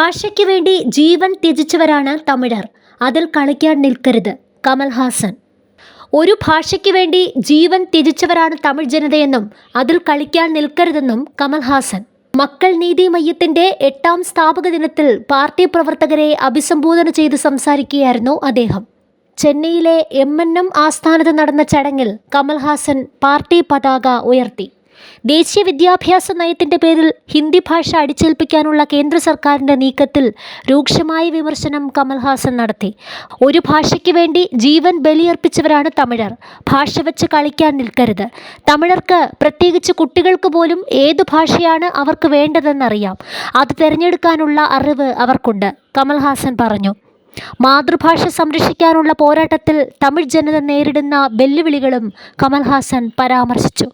ഭാഷയ്ക്ക് വേണ്ടി ജീവൻ ത്യജിച്ചവരാണ് തമിഴർ. അതിൽ കളിക്കാൻ നിൽക്കരുത്. കമൽഹാസൻ. ഒരു ഭാഷയ്ക്ക് വേണ്ടി ജീവൻ ത്യജിച്ചവരാണ് തമിഴ് ജനതയെന്നും അതിൽ കളിക്കാൻ നിൽക്കരുതെന്നും കമൽഹാസൻ. മക്കൾ നീതി മയ്യത്തിന്റെ എട്ടാം സ്ഥാപക ദിനത്തിൽ പാർട്ടി പ്രവർത്തകരെ അഭിസംബോധന ചെയ്ത് സംസാരിക്കുകയായിരുന്നു അദ്ദേഹം. ചെന്നൈയിലെ എം എൻ എം ആസ്ഥാനത്ത് നടന്ന ചടങ്ങിൽ കമൽഹാസൻ പാർട്ടി പതാക ഉയർത്തി. ദേശീയ വിദ്യാഭ്യാസ നയത്തിന്റെ പേരിൽ ഹിന്ദി ഭാഷ അടിച്ചേൽപ്പിക്കാനുള്ള കേന്ദ്ര സർക്കാരിന്റെ നീക്കത്തിൽ രൂക്ഷമായ വിമർശനം കമൽഹാസൻ നടത്തി. ഒരു ഭാഷയ്ക്ക് വേണ്ടി ജീവൻ ബലിയർപ്പിച്ചവരാണ് തമിഴർ. ഭാഷ വെച്ച് കളിക്കാൻ നിൽക്കരുത്. തമിഴർക്ക് പ്രത്യേകിച്ച് കുട്ടികൾക്ക് പോലും ഏത് ഭാഷയാണ് അവർക്ക് വേണ്ടതെന്നറിയാം. അത് തിരഞ്ഞെടുക്കാനുള്ള അറിവ് അവർക്കുണ്ട് കമൽഹാസൻ പറഞ്ഞു. മാതൃഭാഷ സംരക്ഷിക്കാനുള്ള പോരാട്ടത്തിൽ തമിഴ് ജനത നേരിടുന്ന വെല്ലുവിളികളും കമൽഹാസൻ പരാമർശിച്ചു.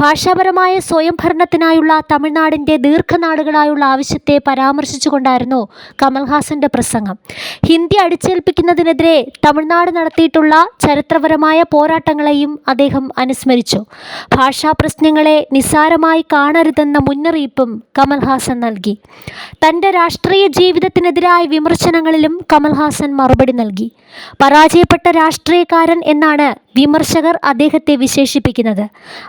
ഭാഷാപരമായ സ്വയംഭരണത്തിനായുള്ള തമിഴ്നാടിന്റെ ദീർഘനാടുകളായുള്ള ആവശ്യത്തെ പരാമർശിച്ചുകൊണ്ടായിരുന്നു കമൽഹാസന്റെ പ്രസംഗം. ഹിന്ദി അടിച്ചേൽപ്പിക്കുന്നതിനെതിരെ തമിഴ്നാട് നടത്തിയിട്ടുള്ള ചരിത്രപരമായ പോരാട്ടങ്ങളെയും അദ്ദേഹം അനുസ്മരിച്ചു. ഭാഷാ പ്രശ്നങ്ങളെ നിസ്സാരമായി കാണരുതെന്ന മുന്നറിയിപ്പും കമൽഹാസൻ നൽകി. തന്റെ രാഷ്ട്രീയ ജീവിതത്തിനെതിരായ വിമർശനങ്ങളിലും കമൽഹാസൻ മറുപടി നൽകി. പരാജയപ്പെട്ട രാഷ്ട്രീയക്കാരൻ എന്നാണ് വിമർശകർ അദ്ദേഹത്തെ വിശേഷിപ്പിക്കുന്നത്.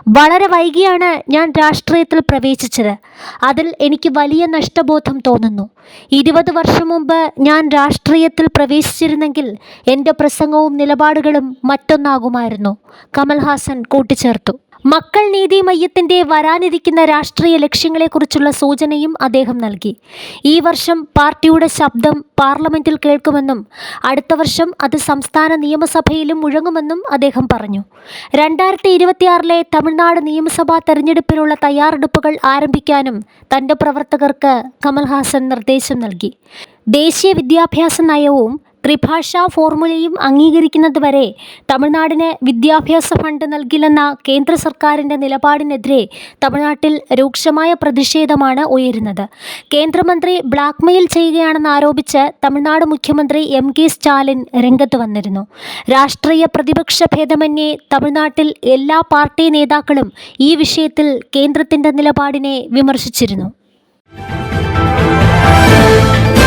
വളരെ വൈകിയാണ് ഞാൻ രാഷ്ട്രീയത്തിൽ പ്രവേശിച്ചത്. അതിൽ എനിക്ക് വലിയ നഷ്ടബോധം തോന്നുന്നു. ഇരുപത് വർഷം മുമ്പ് ഞാൻ രാഷ്ട്രീയത്തിൽ പ്രവേശിച്ചിരുന്നെങ്കിൽ എന്റെ പ്രസംഗവും നിലപാടുകളും മറ്റൊന്നാകുമായിരുന്നു. കമൽഹാസൻ കൂട്ടിച്ചേർത്തു. മക്കൾ നീതി മയ്യത്തിന്റെ വരാനിരിക്കുന്ന രാഷ്ട്രീയ ലക്ഷ്യങ്ങളെക്കുറിച്ചുള്ള സൂചനയും അദ്ദേഹം നൽകി. ഈ വർഷം പാർട്ടിയുടെ ശബ്ദം പാർലമെന്റിൽ കേൾക്കുമെന്നും അടുത്ത വർഷം അത് സംസ്ഥാന നിയമസഭയിലും മുഴങ്ങുമെന്നും അദ്ദേഹം പറഞ്ഞു. രണ്ടായിരത്തി ഇരുപത്തിയാറിലെ തമിഴ്നാട് നിയമസഭാ തെരഞ്ഞെടുപ്പിനുള്ള തയ്യാറെടുപ്പുകൾ ആരംഭിക്കാനും തന്റെ പ്രവർത്തകർക്ക് കമൽഹാസൻ നിർദ്ദേശം നൽകി. ദേശീയ വിദ്യാഭ്യാസ നയവും ത്രിഭാഷാ ഫോർമുലയും അംഗീകരിക്കുന്നതുവരെ തമിഴ്നാടിന് വിദ്യാഭ്യാസ ഫണ്ട് നൽകില്ലെന്ന കേന്ദ്ര സർക്കാരിന്റെ നിലപാടിനെതിരെ തമിഴ്നാട്ടിൽ രൂക്ഷമായ പ്രതിഷേധമാണ് ഉയരുന്നത്. കേന്ദ്രമന്ത്രി ബ്ലാക്ക്മെയിൽ ചെയ്യുകയാണെന്ന് ആരോപിച്ച് തമിഴ്നാട് മുഖ്യമന്ത്രി എം കെ സ്റ്റാലിൻ രംഗത്ത് വന്നിരുന്നു. രാഷ്ട്രീയ പ്രതിപക്ഷ ഭേദമന്യേ തമിഴ്നാട്ടിൽ എല്ലാ പാർട്ടി നേതാക്കളും ഈ വിഷയത്തിൽ കേന്ദ്രത്തിന്റെ നിലപാടിനെ വിമർശിച്ചിരുന്നു.